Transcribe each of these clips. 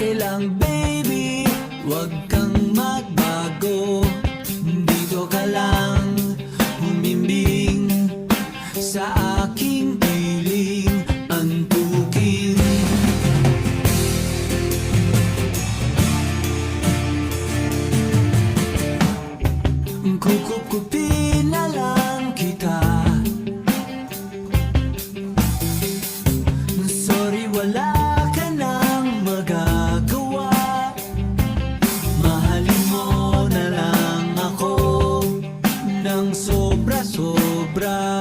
Lalaki lang baby, wag kang magbago. Dito ka lang humimbing sa aking piling. Antukin Kukup-kupin Nang sobra-sobra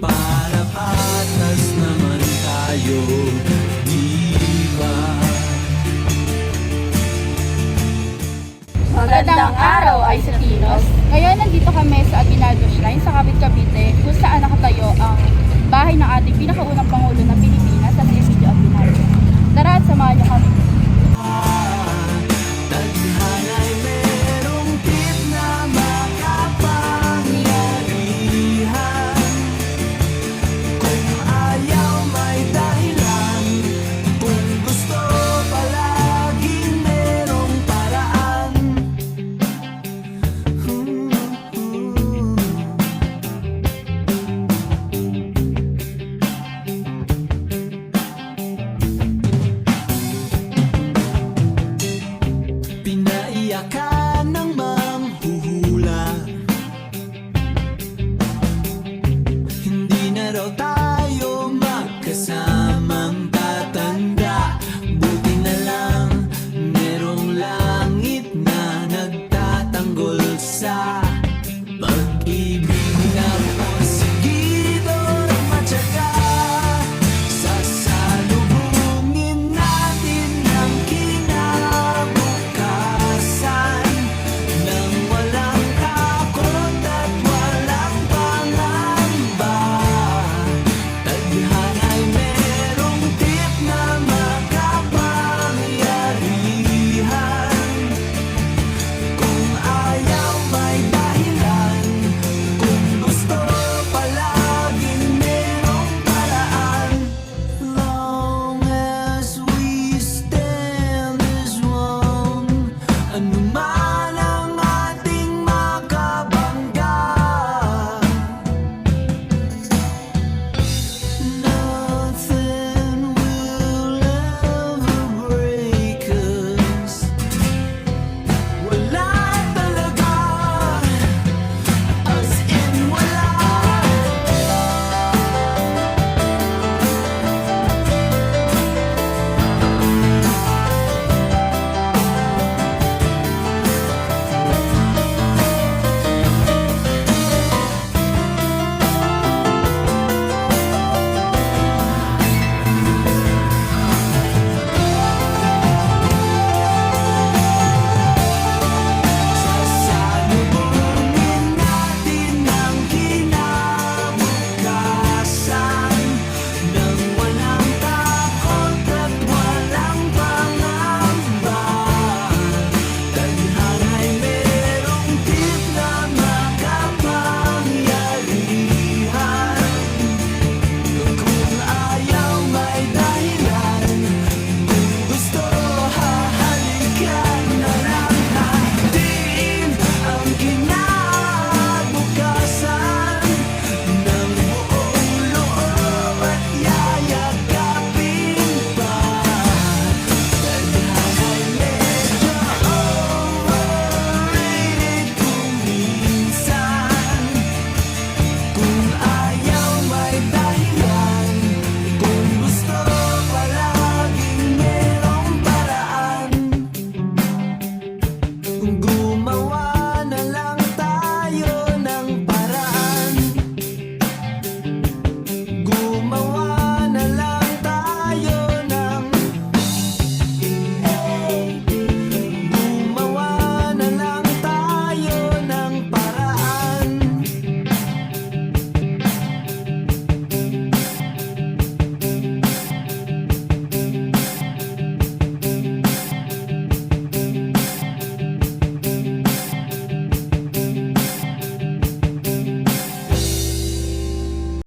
Para patas naman tayo Di ba? Magandang araw ay sa Tinos. Ngayon nandito kami sa Aguinaldo Shrine sa Cavite, Cavite kung saan nakatayo ang bahay ng ating pinakaunang Pangulo ng Pilipinas si Emilio Aguinaldo. Tara at samahan niyo kami.